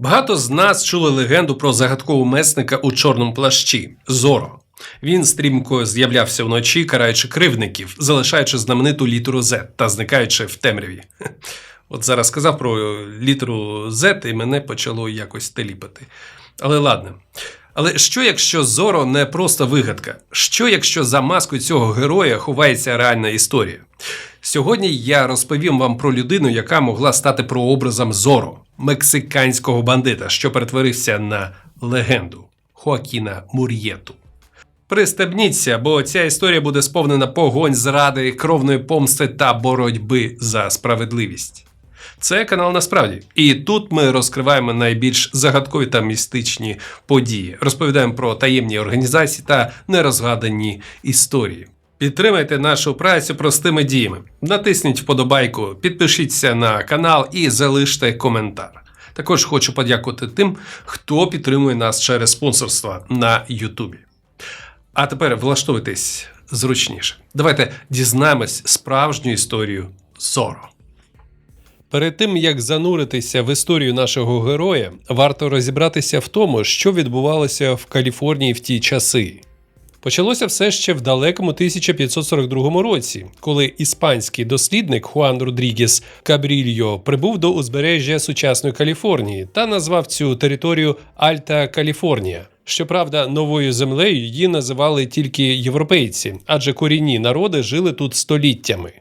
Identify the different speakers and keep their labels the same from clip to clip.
Speaker 1: Багато з нас чули легенду про загадкового месника у чорному плащі Зоро. Він стрімко з'являвся вночі, караючи кривдників, залишаючи знамениту літеру Z та зникаючи в темряві. От зараз сказав про літеру Z і мене почало якось теліпати. Але ладно. Але що якщо Зоро не просто вигадка? Що якщо за маскою цього героя ховається реальна історія? Сьогодні я розповім вам про людину, яка могла стати прообразом Зоро, мексиканського бандита, що перетворився на легенду Хоакіна Мур'єту. Пристебніться, бо ця історія буде сповнена погонь, зради, кровної помсти та боротьби за справедливість. Це канал насправді. І тут ми розкриваємо найбільш загадкові та містичні події, розповідаємо про таємні організації та нерозгадані історії. Підтримайте нашу працю простими діями. Натисніть вподобайку, підпишіться на канал і залиште коментар. Також хочу подякувати тим, хто підтримує нас через спонсорство на Ютубі. А тепер влаштуйтесь зручніше. Давайте дізнаємось справжню історію Зоро. Перед тим як зануритися в історію нашого героя, варто розібратися в тому, що відбувалося в Каліфорнії в ті часи. Почалося все ще в далекому 1542 році, коли іспанський дослідник Хуан Родрігес Кабрільо прибув до узбережжя сучасної Каліфорнії та назвав цю територію Альта Каліфорнія. Щоправда, новою землею її називали тільки європейці, адже корінні народи жили тут століттями.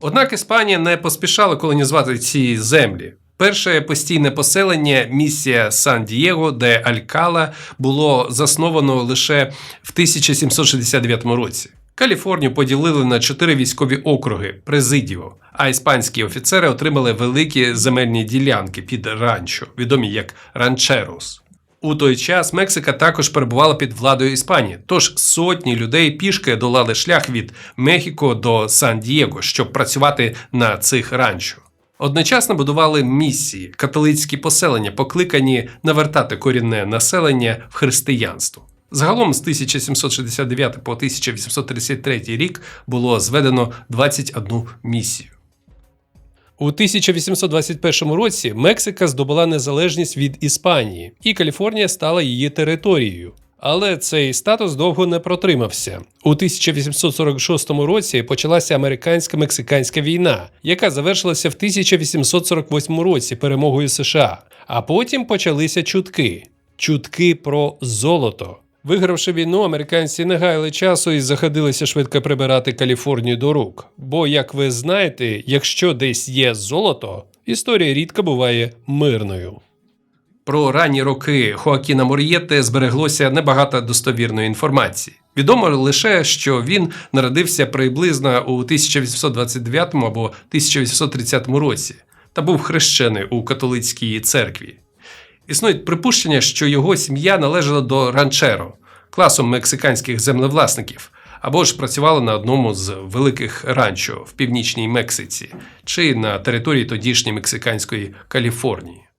Speaker 1: Однак Іспанія не поспішала колонізувати ці землі. Перше постійне поселення, місія Сан-Дієго де Алькала, було засновано лише в 1769 році. Каліфорнію поділили на чотири військові округи президіо, а іспанські офіцери отримали великі земельні ділянки під ранчо, відомі як ранчерос. У той час Мексика також перебувала під владою Іспанії, тож сотні людей пішки долали шлях від Мехіко до Сан-Дієго, щоб працювати на цих ранчо. Одночасно будували місії, католицькі поселення, покликані навертати корінне населення в християнство. Загалом з 1769 по 1833 рік було зведено 21 місію. У 1821 році Мексика здобула незалежність від Іспанії, і Каліфорнія стала її територією. Але цей статус довго не протримався. У 1846 році почалася американсько-мексиканська війна, яка завершилася в 1848 році перемогою США. А потім почалися чутки чутки про золото. Вигравши війну, американці не гаяли часу і заходилися швидко прибирати Каліфорнію до рук. Бо, як ви знаєте, якщо десь є золото, історія рідко буває мирною. Про ранні роки Хоакіна Мор'єте збереглося небагато достовірної інформації. Відомо лише, що він народився приблизно у 1829 або 1830 році та був хрещений у католицькій церкві. Існують припущення, що його сім'я належала до ранчеро, класу мексиканських землевласників, або ж працювала на одному з великих ранчо в північній Мексиці чи на території тодішньої мексиканської Каліфорнії.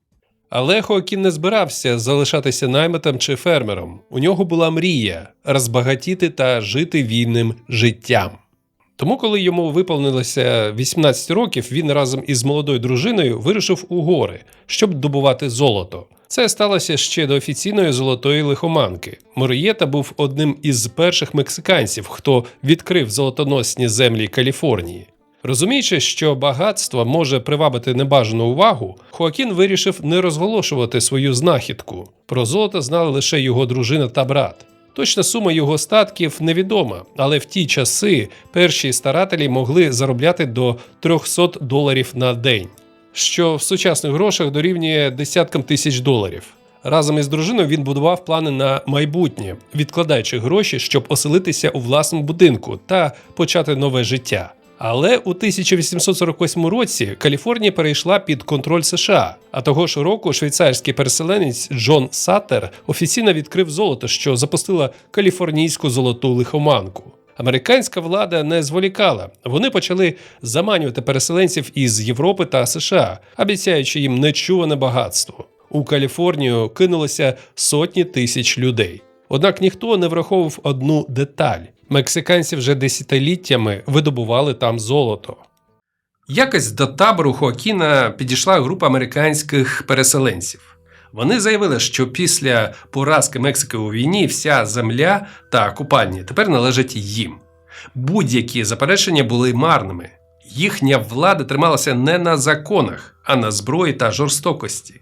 Speaker 1: Але Хоакін не збирався залишатися наймитом чи фермером. У нього була мрія розбагатіти та жити вільним життям. Тому, коли йому виповнилося 18 років, він разом із молодою дружиною вирушив у гори, щоб добувати золото. Це сталося ще до офіційної золотої лихоманки. Морієта був одним із перших мексиканців, хто відкрив золотоносні землі Каліфорнії. Розуміючи, що багатство може привабити небажану увагу, Хоакін вирішив не розголошувати свою знахідку. Про золото знали лише його дружина та брат. Точна сума його статків невідома, але в ті часи перші старателі могли заробляти до 300 доларів на день, що в сучасних грошах дорівнює десяткам тисяч доларів. Разом із дружиною він будував плани на майбутнє, відкладаючи гроші, щоб оселитися у власному будинку та почати нове життя. Але у 1848 році Каліфорнія перейшла під контроль США. А того ж року швейцарський переселенець Джон Саттер офіційно відкрив золото, що запустила каліфорнійську золоту лихоманку. Американська влада не зволікала. Вони почали заманювати переселенців із Європи та США, обіцяючи їм нечуване багатство. У Каліфорнію кинулося сотні тисяч людей. Однак ніхто не враховував одну деталь: мексиканці вже десятиліттями видобували там золото. Якось до табору Хоакіна підійшла група американських переселенців. Вони заявили, що після поразки Мексики у війні вся земля та купальні тепер належать їм. Будь-які заперечення були марними. Їхня влада трималася не на законах, а на зброї та жорстокості.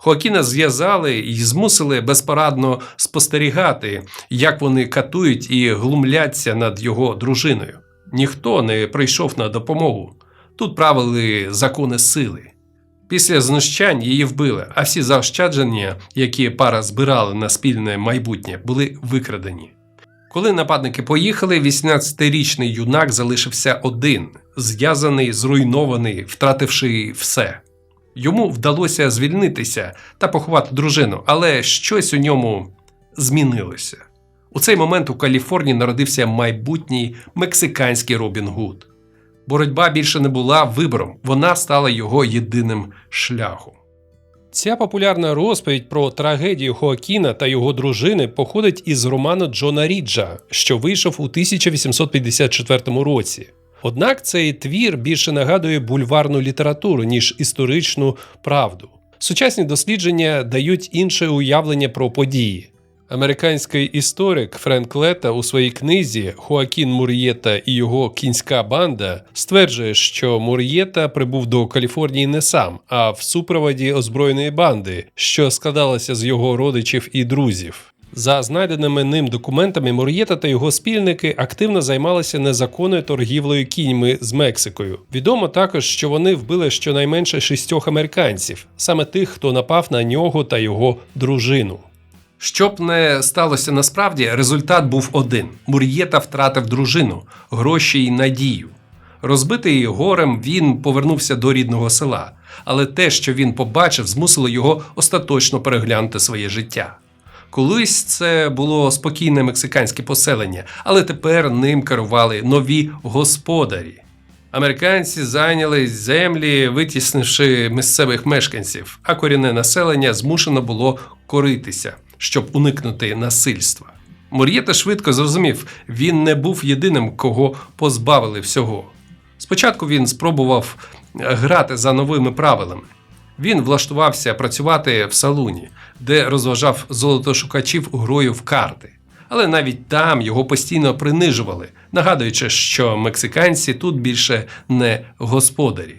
Speaker 1: Хоакіна зв'язали і змусили безпорадно спостерігати, як вони катують і глумляться над його дружиною. Ніхто не прийшов на допомогу. Тут правили закони сили. Після знущань її вбили, а всі заощадження, які пара збирали на спільне майбутнє, були викрадені. Коли нападники поїхали, 18-річний юнак залишився один, зв'язаний, зруйнований, втративши все. Йому вдалося звільнитися та поховати дружину, але щось у ньому змінилося. У цей момент у Каліфорнії народився майбутній мексиканський Робін Гуд. Боротьба більше не була вибором, вона стала його єдиним шляхом. Ця популярна розповідь про трагедію Хоакіна та його дружини походить із роману Джона Ріджа, що вийшов у 1854 році. Однак цей твір більше нагадує бульварну літературу, ніж історичну правду. Сучасні дослідження дають інше уявлення про події. Американський історик Френк Лета у своїй книзі Хоакін Мур'єта і його кінська банда стверджує, що Мур'єта прибув до Каліфорнії не сам, а в супроводі озброєної банди, що складалася з його родичів і друзів. За знайденими ним документами, Мур'єта та його спільники активно займалися незаконною торгівлею кіньми з Мексикою. Відомо також, що вони вбили щонайменше шістьох американців, саме тих, хто напав на нього та його дружину. Щоб не сталося насправді, результат був один: Мур'єта втратив дружину, гроші й надію. Розбитий горем, він повернувся до рідного села, але те, що він побачив, змусило його остаточно переглянути своє життя. Колись це було спокійне мексиканське поселення, але тепер ним керували нові господарі. Американці зайняли землі, витіснивши місцевих мешканців, а корінне населення змушено було коритися, щоб уникнути насильства. Мур'єта швидко зрозумів, він не був єдиним, кого позбавили всього. Спочатку він спробував грати за новими правилами. Він влаштувався працювати в салуні, де розважав золотошукачів грою в карти. Але навіть там його постійно принижували, нагадуючи, що мексиканці тут більше не господарі.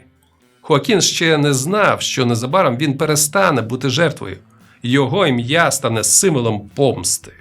Speaker 1: Хоакін ще не знав, що незабаром він перестане бути жертвою. Його ім'я стане символом помсти.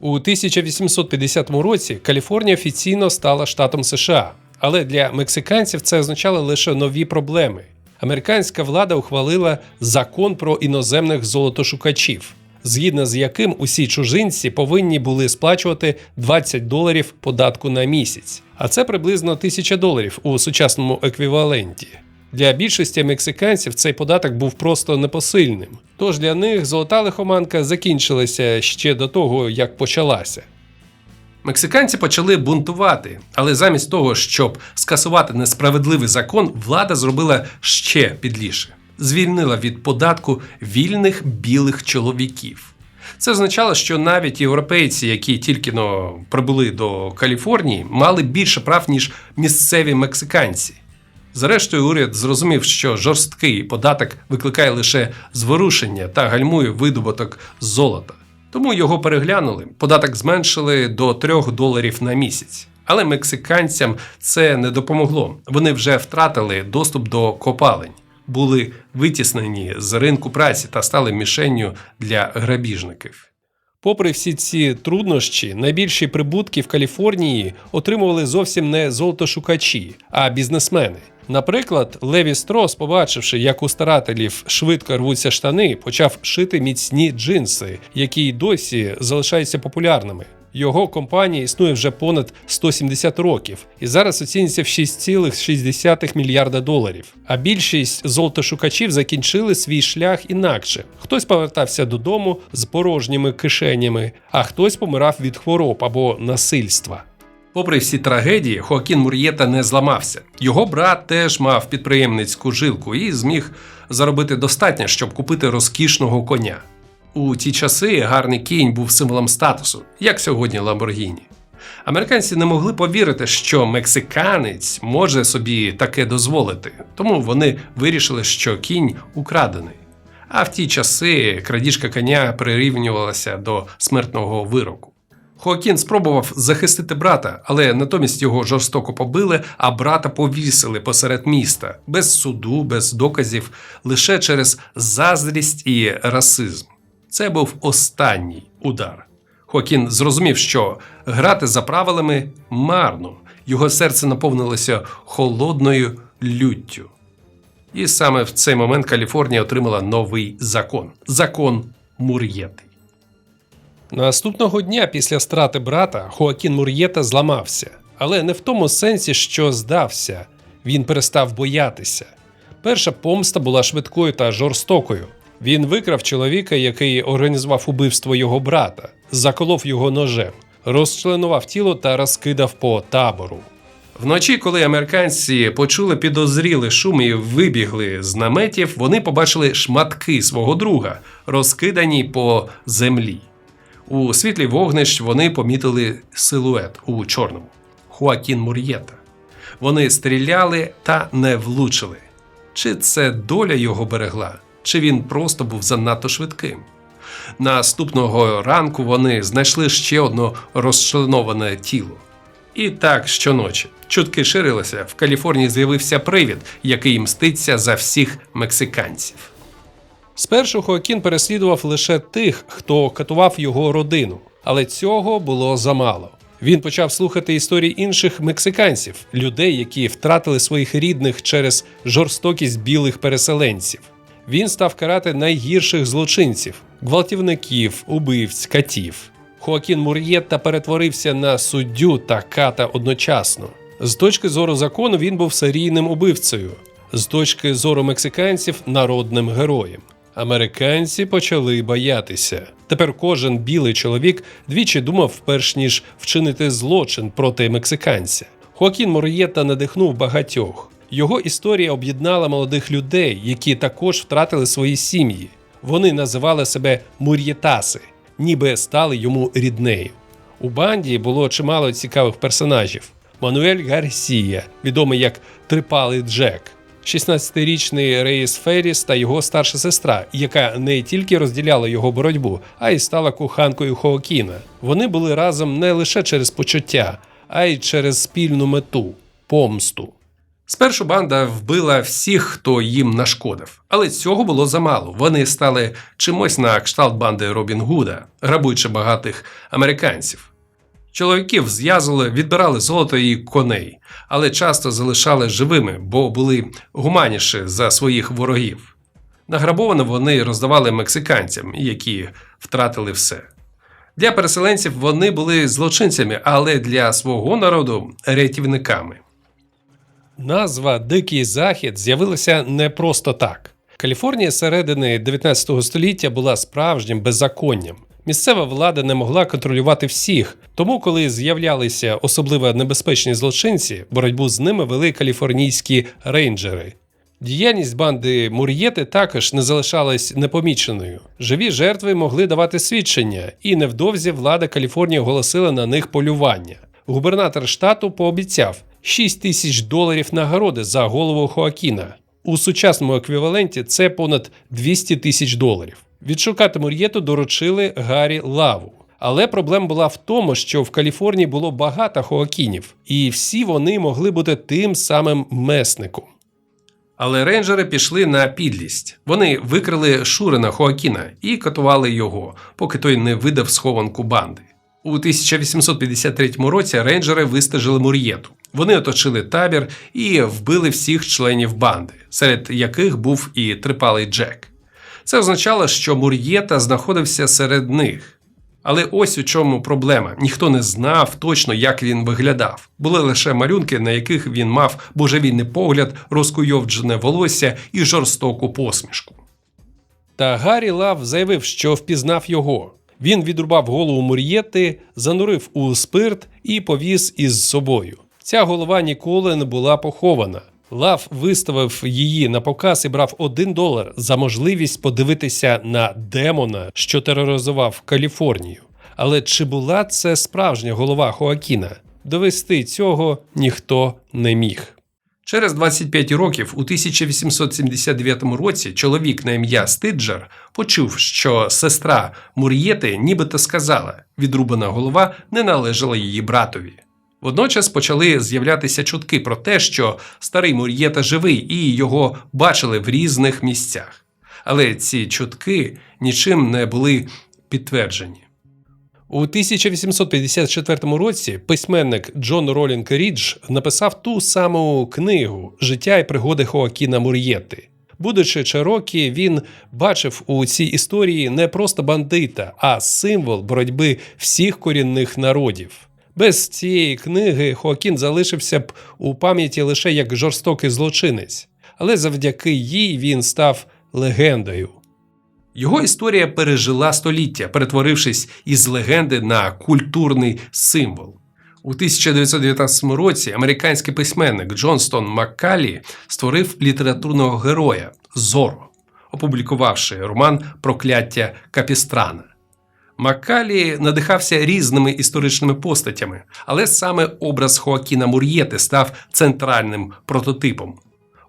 Speaker 1: У 1850 році Каліфорнія офіційно стала штатом США, але для мексиканців це означало лише нові проблеми. Американська влада ухвалила закон про іноземних золотошукачів, згідно з яким усі чужинці повинні були сплачувати 20 доларів податку на місяць, а це приблизно 1000 доларів у сучасному еквіваленті. Для більшості мексиканців цей податок був просто непосильним. Тож для них золота лихоманка закінчилася ще до того, як почалася. Мексиканці почали бунтувати, але замість того, щоб скасувати несправедливий закон, влада зробила ще підліше: звільнила від податку вільних білих чоловіків. Це означало, що навіть європейці, які тільки но прибули до Каліфорнії, мали більше прав ніж місцеві мексиканці. Зрештою, уряд зрозумів, що жорсткий податок викликає лише зворушення та гальмує видобуток золота. Тому його переглянули, податок зменшили до 3 доларів на місяць. Але мексиканцям це не допомогло. Вони вже втратили доступ до копалень, були витіснені з ринку праці та стали мішенню для грабіжників. Попри всі ці труднощі, найбільші прибутки в Каліфорнії отримували зовсім не золотошукачі, а бізнесмени. Наприклад, Леві Строс, побачивши, як у старателів швидко рвуться штани, почав шити міцні джинси, які й досі залишаються популярними. Його компанія існує вже понад 170 років і зараз оцінюється в 6,6 мільярда доларів. А більшість золотошукачів закінчили свій шлях інакше. Хтось повертався додому з порожніми кишенями, а хтось помирав від хвороб або насильства. Попри всі трагедії, Хоакін Мур'єта не зламався. Його брат теж мав підприємницьку жилку і зміг заробити достатньо, щоб купити розкішного коня. У ті часи гарний кінь був символом статусу, як сьогодні Ламборгіні. Американці не могли повірити, що мексиканець може собі таке дозволити, тому вони вирішили, що кінь украдений. А в ті часи крадіжка коня прирівнювалася до смертного вироку. Хоакін спробував захистити брата, але натомість його жорстоко побили, а брата повісили посеред міста без суду, без доказів, лише через заздрість і расизм. Це був останній удар. Хоакін зрозумів, що грати за правилами марно, його серце наповнилося холодною люттю. І саме в цей момент Каліфорнія отримала новий закон закон Мур'єти. Наступного дня після страти брата Хоакін Мур'єта зламався, але не в тому сенсі, що здався, він перестав боятися. Перша помста була швидкою та жорстокою. Він викрав чоловіка, який організував убивство його брата, заколов його ножем, розчленував тіло та розкидав по табору. Вночі, коли американці почули підозрілий шум і вибігли з наметів, вони побачили шматки свого друга, розкидані по землі. У світлі вогнищ вони помітили силует у чорному Хуакін Мур'єта. Вони стріляли та не влучили. Чи це доля його берегла, чи він просто був занадто швидким? Наступного ранку вони знайшли ще одне розчленоване тіло. І так щоночі. Чутки ширилися, в Каліфорнії з'явився привід, який мститься за всіх мексиканців. Спершу Хоакін переслідував лише тих, хто катував його родину, але цього було замало. Він почав слухати історії інших мексиканців, людей, які втратили своїх рідних через жорстокість білих переселенців. Він став карати найгірших злочинців гвалтівників, убивць, катів. Хоакін Мур'єтта перетворився на суддю та ката одночасно. З точки зору закону він був серійним убивцею, з точки зору мексиканців народним героєм. Американці почали боятися. Тепер кожен білий чоловік двічі думав, перш ніж вчинити злочин проти мексиканця. Хоакін Мор'єта надихнув багатьох. Його історія об'єднала молодих людей, які також втратили свої сім'ї. Вони називали себе мур'єтаси, ніби стали йому ріднею. У банді було чимало цікавих персонажів. Мануель Гарсія, відомий як Трипалий Джек, 16-річний Рейс Ферріс та його старша сестра, яка не тільки розділяла його боротьбу, а й стала коханкою Хоокіна. Вони були разом не лише через почуття, а й через спільну мету помсту. Спершу банда вбила всіх, хто їм нашкодив, але цього було замало. Вони стали чимось на кшталт банди Робін Гуда, грабуючи багатих американців. Чоловіків зв'язували, відбирали золото і коней, але часто залишали живими, бо були гуманіші за своїх ворогів. Награбоване вони роздавали мексиканцям, які втратили все. Для переселенців вони були злочинцями, але для свого народу рятівниками. Назва Дикий Захід з'явилася не просто так. Каліфорнія середини 19 століття була справжнім беззаконням. Місцева влада не могла контролювати всіх, тому, коли з'являлися особливо небезпечні злочинці, боротьбу з ними вели каліфорнійські рейнджери. Діяльність банди Мур'єти також не залишалась непоміченою. Живі жертви могли давати свідчення, і невдовзі влада Каліфорнії оголосила на них полювання. Губернатор штату пообіцяв 6 тисяч доларів нагороди за голову Хоакіна. У сучасному еквіваленті це понад 200 тисяч доларів. Відшукати Мур'єту доручили Гаррі Лаву. Але проблема була в тому, що в Каліфорнії було багато хоакінів, і всі вони могли бути тим самим месником. Але рейнджери пішли на підлість. Вони викрили Шурина Хоакіна і катували його, поки той не видав схованку банди. У 1853 році рейнджери вистежили Мур'єту. Вони оточили табір і вбили всіх членів банди, серед яких був і трипалий Джек. Це означало, що Мур'єта знаходився серед них. Але ось у чому проблема: ніхто не знав точно, як він виглядав. Були лише малюнки, на яких він мав божевільний погляд, розкуйовджене волосся і жорстоку посмішку. Та Гаррі Лав заявив, що впізнав його. Він відрубав голову Мур'єти, занурив у спирт і повіз із собою. Ця голова ніколи не була похована. Лав виставив її на показ і брав один долар за можливість подивитися на демона, що тероризував Каліфорнію. Але чи була це справжня голова Хоакіна? Довести цього ніхто не міг. Через 25 років, у 1879 році, чоловік на ім'я Стиджер почув, що сестра Мур'єти нібито сказала, відрубана голова не належала її братові. Водночас почали з'являтися чутки про те, що старий Мур'єта живий і його бачили в різних місцях. Але ці чутки нічим не були підтверджені. У 1854 році письменник Джон Ролінг Рідж написав ту саму книгу Життя і пригоди Хоакіна Мур'єти. Будучи Чарокі, він бачив у цій історії не просто бандита, а символ боротьби всіх корінних народів. Без цієї книги Хоакін залишився б у пам'яті лише як жорстокий злочинець, але завдяки їй він став легендою. Його історія пережила століття, перетворившись із легенди на культурний символ. У 1919 році американський письменник Джонстон Маккалі створив літературного героя Зоро, опублікувавши роман Прокляття Капістрана. Маккалі надихався різними історичними постатями, але саме образ Хоакіна Мур'єти став центральним прототипом.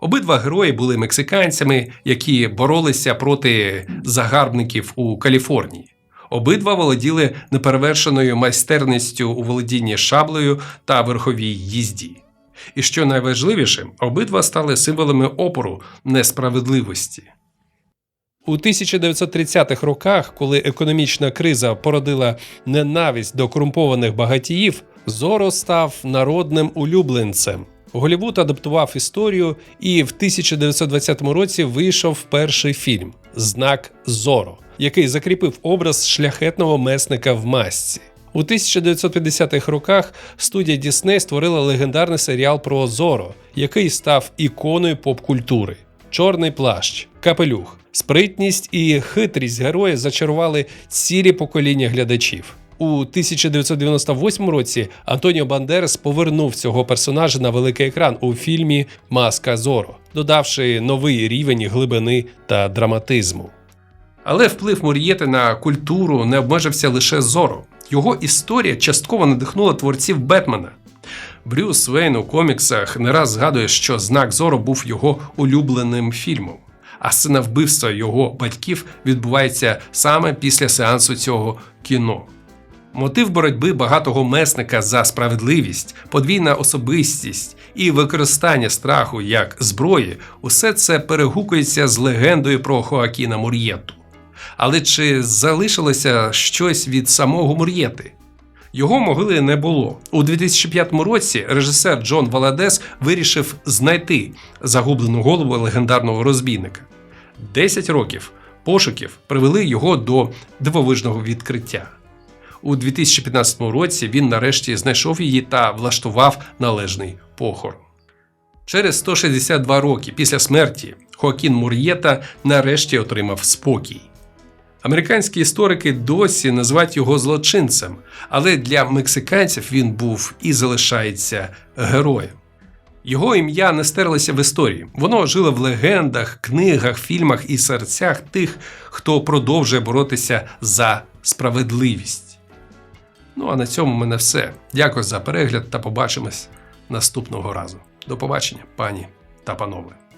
Speaker 1: Обидва герої були мексиканцями, які боролися проти загарбників у Каліфорнії. Обидва володіли неперевершеною майстерністю у володінні шаблею та верховій їзді. І що найважливіше, обидва стали символами опору несправедливості. У 1930-х роках, коли економічна криза породила ненависть до корумпованих багатіїв, Зоро став народним улюбленцем. Голівуд адаптував історію, і в 1920 році вийшов перший фільм Знак Зоро, який закріпив образ шляхетного месника в масці. У 1950-х роках студія Дісней створила легендарний серіал про Зоро, який став іконою поп-культури. Чорний плащ, капелюх, спритність і хитрість героя зачарували цілі покоління глядачів. У 1998 році Антоніо Бандерас повернув цього персонажа на великий екран у фільмі Маска Зоро, додавши новий рівень глибини та драматизму. Але вплив Мур'єти на культуру не обмежився лише Зоро. Його історія частково надихнула творців Бетмена. Брюс Вейн у коміксах не раз згадує, що знак Зоро був його улюбленим фільмом. А сцена вбивства його батьків відбувається саме після сеансу цього кіно. Мотив боротьби багатого месника за справедливість, подвійна особистість і використання страху як зброї усе це перегукується з легендою про Хоакіна Мур'єту. Але чи залишилося щось від самого Мур'єти? Його могили не було. У 2005 році режисер Джон Валадес вирішив знайти загублену голову легендарного розбійника. Десять років пошуків привели його до дивовижного відкриття. У 2015 році він нарешті знайшов її та влаштував належний похорон. Через 162 роки після смерті Хоакін Мур'єта нарешті отримав спокій. Американські історики досі називають його злочинцем, але для мексиканців він був і залишається героєм. Його ім'я не стерлося в історії. Воно жило в легендах, книгах, фільмах і серцях тих, хто продовжує боротися за справедливість. Ну а на цьому в мене все. Дякую за перегляд та побачимось наступного разу. До побачення, пані та панове.